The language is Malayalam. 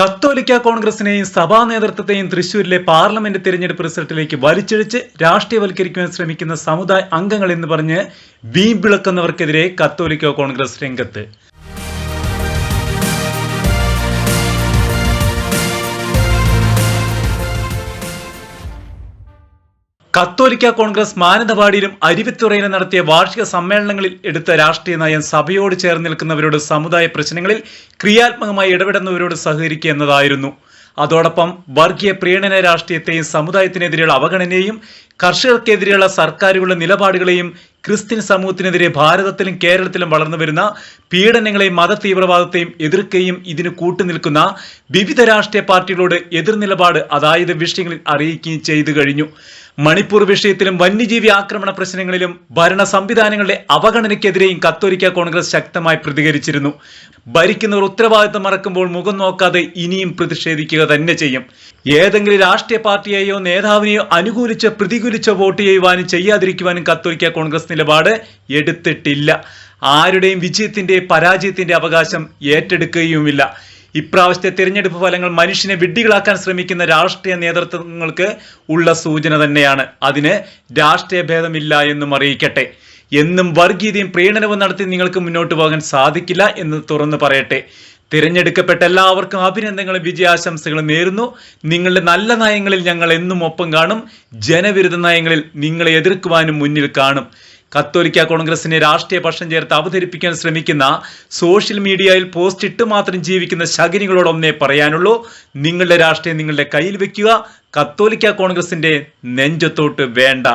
കത്തോലിക്ക കോൺഗ്രസിനെയും സഭാ നേതൃത്വത്തെയും തൃശൂരിലെ പാർലമെന്റ് തിരഞ്ഞെടുപ്പ് റിസൾട്ടിലേക്ക് വലിച്ചിഴിച്ച് രാഷ്ട്രീയവൽക്കരിക്കുവാൻ ശ്രമിക്കുന്ന സമുദായ അംഗങ്ങൾ എന്ന് പറഞ്ഞ് വീമ്പിളക്കുന്നവർക്കെതിരെ കത്തോലിക്ക കോൺഗ്രസ് രംഗത്ത്. കത്തോലിക്ക കോൺഗ്രസ് മാനന്തവാടിയിലും അരുവിത്തുറയിലും നടത്തിയ വാർഷിക സമ്മേളനങ്ങളിൽ എടുത്ത രാഷ്ട്രീയ നയം സഭയോട് ചേർന്ന് നിൽക്കുന്നവരോട് സമുദായ പ്രശ്നങ്ങളിൽ ക്രിയാത്മകമായി ഇടപെടുന്നവരോട് സഹകരിക്കുക എന്നതായിരുന്നു. അതോടൊപ്പം വർഗീയ പ്രീണന രാഷ്ട്രീയത്തെയും സമുദായത്തിനെതിരെയുള്ള അവഗണനയെയും കർഷകർക്കെതിരെയുള്ള സർക്കാരുകളുടെ നിലപാടുകളെയും ക്രിസ്ത്യൻ സമൂഹത്തിനെതിരെ ഭാരതത്തിലും കേരളത്തിലും വളർന്നുവരുന്ന പീഡനങ്ങളെയും മത തീവ്രവാദത്തെയും എതിർക്കുകയും ഇതിന് കൂട്ടുനിൽക്കുന്ന വിവിധ രാഷ്ട്രീയ പാർട്ടികളോട് എതിർ നിലപാട് അതായത് വിഷയങ്ങളിൽ അറിയിക്കുകയും ചെയ്തു കഴിഞ്ഞു. മണിപ്പൂർ വിഷയത്തിലും വന്യജീവി ആക്രമണ പ്രശ്നങ്ങളിലും ഭരണ സംവിധാനങ്ങളുടെ അവഗണനയ്ക്കെതിരെയും കത്തോലിക്ക കോൺഗ്രസ് ശക്തമായി പ്രതികരിച്ചിരുന്നു. ഭരിക്കുന്നവർ ഉത്തരവാദിത്തം മറക്കുമ്പോൾ മുഖം നോക്കാതെ ഇനിയും പ്രതിഷേധിക്കുക തന്നെ ചെയ്യും. ഏതെങ്കിലും രാഷ്ട്രീയ പാർട്ടിയെയോ നേതാവിനെയോ അനുകൂലിച്ച് പ്രതികൂലിച്ച വോട്ട് ചെയ്യുവാനും ചെയ്യാതിരിക്കുവാനും കത്തോലിക്ക കോൺഗ്രസ് നിലപാട് എടുത്തിട്ടില്ല. ആരുടെയും വിജയത്തിന്റെ പരാജയത്തിന്റെ അവകാശം ഏറ്റെടുക്കുകയുമില്ല. ഇപ്രാവശ്യത്തെ തിരഞ്ഞെടുപ്പ് ഫലങ്ങൾ മനുഷ്യനെ വിഡ്ഢികളാക്കാൻ ശ്രമിക്കുന്ന രാഷ്ട്രീയ നേതൃത്വങ്ങൾക്ക് ഉള്ള സൂചന തന്നെയാണ്. അതിന് രാഷ്ട്രീയ ഭേദമില്ല എന്നും അറിയിക്കട്ടെ. എന്നും വർഗീയതയും പ്രീണനവും നടത്തി നിങ്ങൾക്ക് മുന്നോട്ട് പോകാൻ സാധിക്കില്ല എന്ന് തുറന്നു പറയട്ടെ. തിരഞ്ഞെടുക്കപ്പെട്ട എല്ലാവർക്കും അഭിനന്ദനങ്ങളും വിജയാശംസകളും നേരുന്നു. നിങ്ങളുടെ നല്ല നയങ്ങളിൽ ഞങ്ങൾ എന്നും ഒപ്പം കാണും. ജനവിരുദ്ധ നയങ്ങളിൽ നിങ്ങളെ എതിർക്കുവാനും മുന്നിൽ കാണും. കത്തോലിക്ക കോൺഗ്രസിനെ രാഷ്ട്രീയ പക്ഷം ചേർത്ത് അവതരിപ്പിക്കാൻ ശ്രമിക്കുന്ന സോഷ്യൽ മീഡിയയിൽ പോസ്റ്റ് ഇട്ട് മാത്രം ജീവിക്കുന്ന ശകിനികളോടൊന്നേ പറയാനുള്ളൂ. നിങ്ങളുടെ രാഷ്ട്രീയം നിങ്ങളുടെ കയ്യിൽ വെക്കുക. കത്തോലിക്ക കോൺഗ്രസിന്റെ നെഞ്ചത്തോട്ട് വേണ്ട.